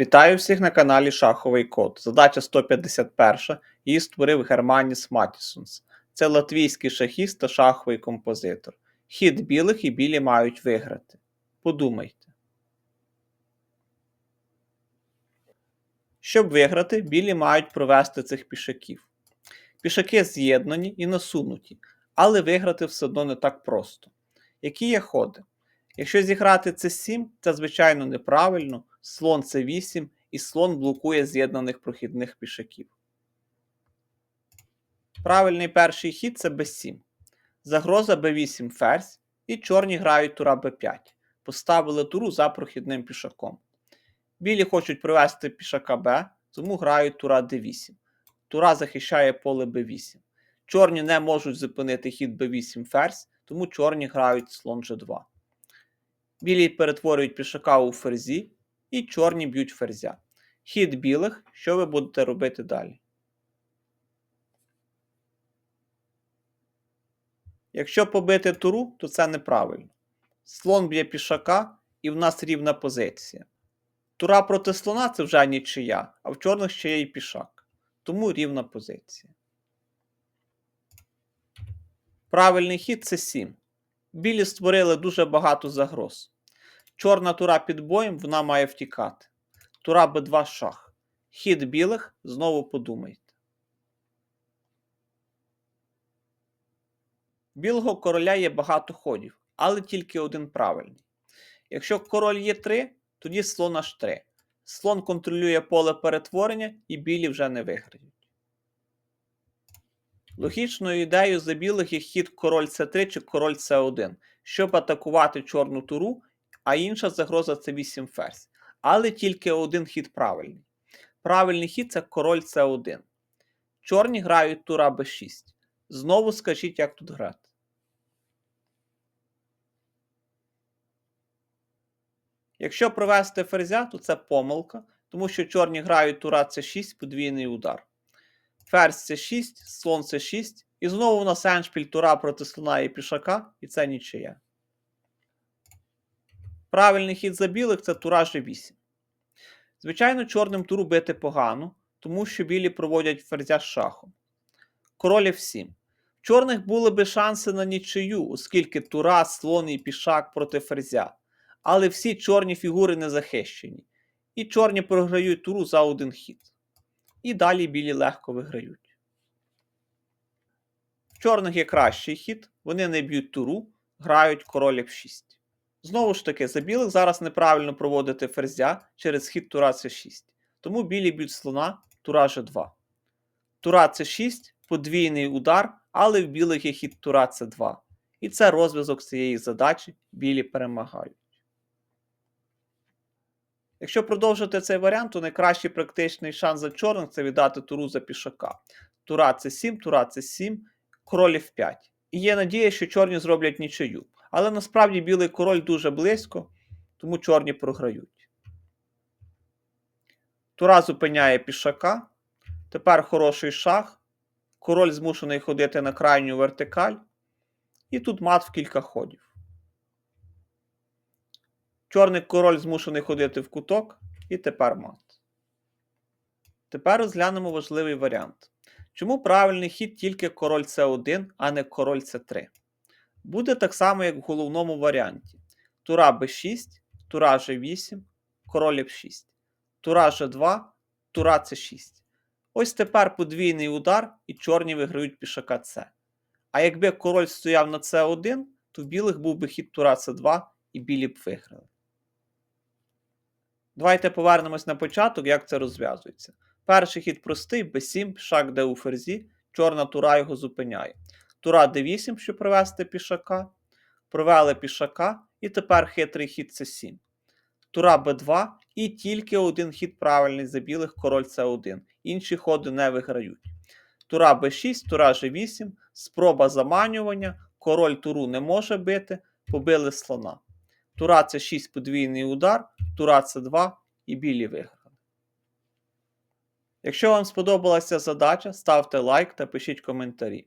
Вітаю всіх на каналі Шаховий Код. Задача 151. Її створив Германіс Матісонс. Це латвійський шахіст та шаховий композитор. Хід білих і білі мають виграти. Подумайте. Щоб виграти, білі мають провести цих пішаків. Пішаки з'єднані і насунуті, але виграти все одно не так просто. Які є ходи? Якщо зіграти це 7, це звичайно неправильно, слон це 8 і слон блокує з'єднаних прохідних пішаків. Правильний перший хід це b7. Загроза b8 ферзь, і чорні грають тура b5. Поставили туру за прохідним пішаком. Білі хочуть привести пішака b, тому грають тура d8. Тура захищає поле b8. Чорні не можуть зупинити хід b8 ферзь, тому чорні грають слон g2. Білі перетворюють пішака у ферзі, і чорні б'ють ферзя. Хід білих, що ви будете робити далі? Якщо побити туру, то це неправильно. Слон б'є пішака, і в нас рівна позиція. Тура проти слона це вже нічия, а в чорних ще є і пішак. Тому рівна позиція. Правильний хід це 7. Білі створили дуже багато загроз. Чорна тура під боєм, вона має втікати. Тура Б2 шах. Хід білих знову подумайте. Білого короля є багато ходів, але тільки один правильний. Якщо король є 3, тоді слон H3. Слон контролює поле перетворення і білі вже не виграють. Логічною ідеєю за білих є хід король С3 чи король С1, щоб атакувати чорну туру а інша загроза це 8 ферзь. Але тільки один хід правильний. Правильний хід це король С1. Чорні грають тура Б6. Знову скажіть, як тут грати. Якщо провести ферзя, то це помилка, тому що чорні грають тура С6, подвійний удар. Ферзь С6, слон С6, і знову у нас еншпіль тура проти слона і пішака, і це нічия. Правильний хід за білих це тура G8. Звичайно, чорним туру бити погано, тому що білі проводять ферзя з шахом. Король F7. В чорних були би шанси на нічию, оскільки тура, слон і пішак проти ферзя. Але всі чорні фігури не захищені. І чорні програють туру за один хід. І далі білі легко виграють. В чорних є кращий хід, вони не б'ють туру, грають король F6. Знову ж таки, за білих зараз неправильно проводити ферзя через хід тура С6. Тому білі б'ють слона тура Ж2. Тура С6, подвійний удар, але в білих є хід тура С2. І це розв'язок цієї задачі. Білі перемагають. Якщо продовжити цей варіант, то найкращий практичний шанс за чорних це віддати туру за пішака. Тура С7, тура С7, король F5. І є надія, що чорні зроблять нічию. Але насправді білий король дуже близько, тому чорні програють. Тура зупиняє пішака. Тепер хороший шах. Король змушений ходити на крайню вертикаль. І тут мат в кілька ходів. Чорний король змушений ходити в куток. І тепер мат. Тепер розглянемо важливий варіант. Чому правильний хід тільки король С1, а не король С3? Буде так само, як в головному варіанті. Тура b6, тура g8, король f6, тура g2, тура c6. Ось тепер подвійний удар і чорні виграють пішака С. А якби король стояв на С1, то в білих був би хід тура С2 і білі б виграли. Давайте повернемось на початок, як це розв'язується. Перший хід простий, b7, пішак де у ферзі, чорна тура його зупиняє. Тура d8, щоб привести пішака. Провели пішака, і тепер хитрий хід С7. Тура Б2 і тільки один хід правильний за білих король С1. Інші ходи не виграють. Тура Б6, тура G8, спроба заманювання. Король туру не може бити, побили слона. Тура С6 подвійний удар, тура С2 і білі виграли. Якщо вам сподобалася задача, ставте лайк та пишіть коментарі.